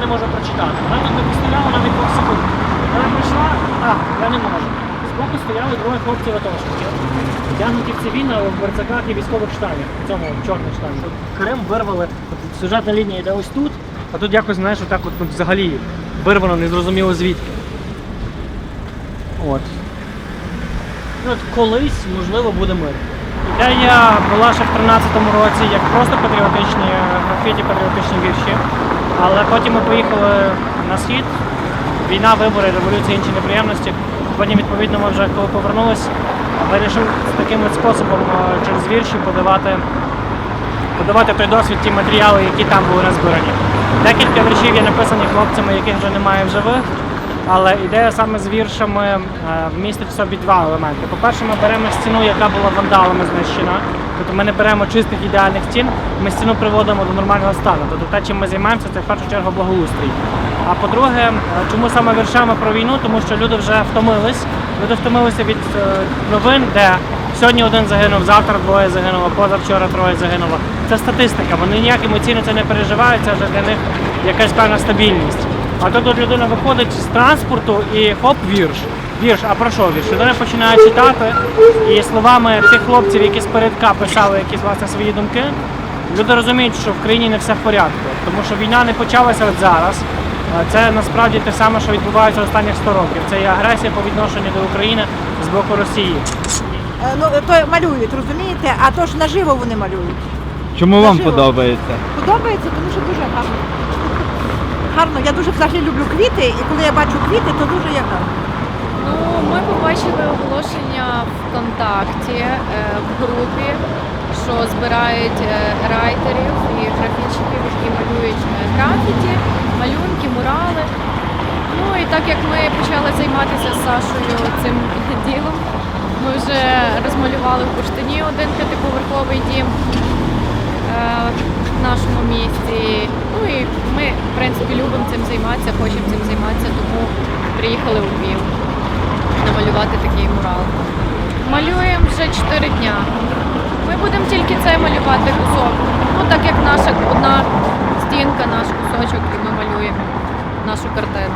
не можу прочитати. Вона тут не постояла навіть двох секунд. Вона прийшла, а, я не можу. Збоку стояли двоє хлопців атошників. Вдягнуті в цивільно в берцаках і військових штанях. В цьому чорних штанах. Крим вирвали, сюжетна лінія йде ось тут, а тут якось, знаєш, отак от ну, взагалі вирвано, незрозуміло звідки. От. От колись, можливо, буде мир. Ідея була ще в 13-му році як просто патріотичні е, графіті, патріотичні вірші. Але потім ми поїхали на схід. Війна, вибори, революція, інші неприємності. Потім, відповідно, ми вже коли повернулись, вирішив таким от способом е, через вірші подавати, подавати той досвід, ті матеріали, які там були назбирані. Декілька віршів є написані хлопцями, яких вже немає в живих. Але ідея саме з віршами е, вмістить в собі два елементи. По-перше, ми беремо стіну, яка була вандалами знищена. Тобто ми не беремо чистих ідеальних стін, ми стіну приводимо до нормального стану. Тобто те, чим ми займаємося, це в першу чергу благоустрій. А по-друге, чому саме віршами про війну? Тому що люди вже втомились. Люди втомилися від е, новин, де сьогодні один загинув, завтра двоє загинуло, позавчора троє загинуло. Це статистика. Вони ніяк емоційно це не переживають, це вже для них якась певна стабільність. А тут людина виходить з транспорту і хоп, вірш. Вірш, а про що вірш? Людина починає читати, і словами тих хлопців, які з передка писали якісь власне свої думки, люди розуміють, що в країні не все в порядку. Тому що війна не почалася от зараз. Це насправді те саме, що відбувається останніх 100 років. Це є агресія по відношенню до України з боку Росії. Е, Ну, то малюють, розумієте? А то ж наживо вони малюють. Чому вам Наживо. подобається? Подобається, тому що дуже гарно. Гарно. Я дуже взагалі люблю квіти, і коли я бачу квіти, то дуже є гарно. Ну, ми побачили оголошення ВКонтакті е, в групі, що збирають е, райтерів і графічників, які малюють е, графіті, малюнки, мурали. Ну і так як ми почали займатися з Сашою цим ділом, ми вже розмалювали в Бурштині один п'ятиповерховий дім в нашому місті. Ну і ми, в принципі, любимо цим займатися, хочемо цим займатися, тому приїхали у Львів намалювати такий мурал. Малюємо вже 4 дня. Ми будемо тільки цей малювати кусок. Ну так як наша одна стінка, наш кусочок, і ми малюємо нашу картину.